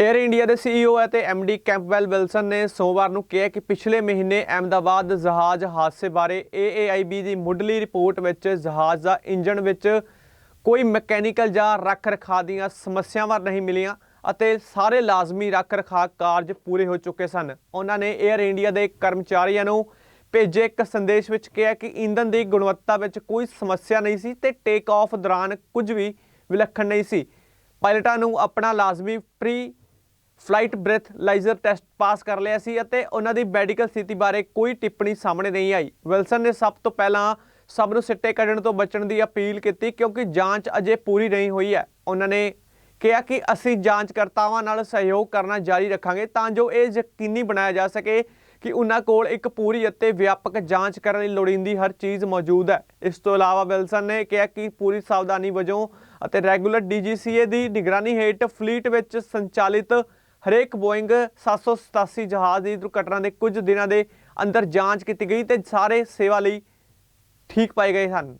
Air India ਦੇ CEO ਅਤੇ MD Campbell Wilson ਨੇ ਸੋਮਵਾਰ ਨੂੰ ਕਿਹਾ ਕਿ ਪਿਛਲੇ ਮਹੀਨੇ ਅਹਿਮਦਾਬਾਦ ਜਹਾਜ਼ ਹਾਦਸੇ ਬਾਰੇ AAIB ਦੀ ਮੁੱਢਲੀ ਰਿਪੋਰਟ ਵਿੱਚ ਜਹਾਜ਼ ਦਾ ਇੰਜਣ ਵਿੱਚ ਕੋਈ ਮਕੈਨੀਕਲ ਜਾਂ ਰੱਖ ਰਖਾਅ ਦੀਆਂ ਸਮੱਸਿਆਵਾਂ ਨਹੀਂ ਮਿਲੀਆਂ ਅਤੇ ਸਾਰੇ ਲਾਜ਼ਮੀ ਰੱਖ ਰਖਾਅ ਕਾਰਜ ਪੂਰੇ ਹੋ ਚੁੱਕੇ ਸਨ। ਉਹਨਾਂ ਨੇ 에ਅਰ ਇੰਡੀਆ ਦੇ ਕਰਮਚਾਰੀਆਂ ਨੂੰ ਭੇਜੇ ਇੱਕ ਸੰਦੇਸ਼ ਵਿੱਚ ਕਿਹਾ ਕਿ ਇੰਧਨ ਦੀ ਗੁਣਵੱਤਾ ਵਿੱਚ ਕੋਈ ਸਮੱਸਿਆ ਨਹੀਂ ਸੀ ਤੇ ਟੇਕ ਆਫ ਦੌਰਾਨ ਕੁਝ ਵੀ ਵਿਲੱਖਣ ਨਹੀਂ ਸੀ। ਪਾਇਲਟਾਂ ਨੂੰ ਆਪਣਾ ਲਾਜ਼ਮੀ pre flight breathalyser test pass ਕਰ ਲਿਆ ਸੀ ਅਤੇ ਉਹਨਾਂ ਦੀ ਮੈਡੀਕਲ ਸਥਿਤੀ ਬਾਰੇ ਕੋਈ ਟਿੱਪਣੀ ਸਾਹਮਣੇ ਨਹੀਂ ਆਈ। ਵਿਲਸਨ ਨੇ ਸਭ ਤੋਂ ਪਹਿਲਾਂ ਸਭ ਨੂੰ ਸਿੱਟੇ ਕੱਢਣ ਤੋਂ ਬਚਣ ਦੀ ਅਪੀਲ ਕੀਤੀ ਕਿਉਂਕਿ ਜਾਂਚ ਅਜੇ ਪੂਰੀ ਨਹੀਂ ਹੋਈ ਹੈ। ਉਹਨਾਂ ਨੇ ਕਿਹਾ ਕਿ ਅਸੀਂ ਜਾਂਚਕਰਤਾਵਾਂ ਨਾਲ ਸਹਿਯੋਗ ਕਰਨਾ ਜਾਰੀ ਰੱਖਾਂਗੇ ਤਾਂ ਜੋ ਇਹ ਯਕੀਨੀ ਬਣਾਇਆ ਜਾ ਸਕੇ ਕਿ ਉਹਨਾਂ ਕੋਲ ਇੱਕ ਪੂਰੀ ਅਤੇ ਵਿਆਪਕ ਜਾਂਚ ਕਰਨ ਲਈ ਲੋੜੀਂਦੀ ਹਰ ਚੀਜ਼ ਮੌਜੂਦ ਹੈ। ਇਸ ਤੋਂ ਇਲਾਵਾ ਵਿਲਸਨ ਨੇ ਕਿਹਾ ਕਿ ਪੂਰੀ ਸਾਵਧਾਨੀ ਵਜੋਂ ਅਤੇ ਰੈਗੂਲਰ ਡੀਜੀਸੀਏ ਦੀ ਨਿਗਰਾਨੀ ਹੇਠ ਫਲੀਟ ਵਿੱਚ ਸੰਚਾਲਿਤ ਹਰੇਕ ਬੋਇੰਗ 787 ਜਹਾਜ਼ ਦੀ ਦੁਰਘਟਨਾ ਦੇ ਕੁਝ ਦਿਨਾਂ ਦੇ ਅੰਦਰ ਜਾਂਚ ਕੀਤੀ ਗਈ ਤੇ ਸਾਰੇ ਸੇਵਾ ਲਈ ਠੀਕ ਪਾਏ ਗਏ ਹਨ।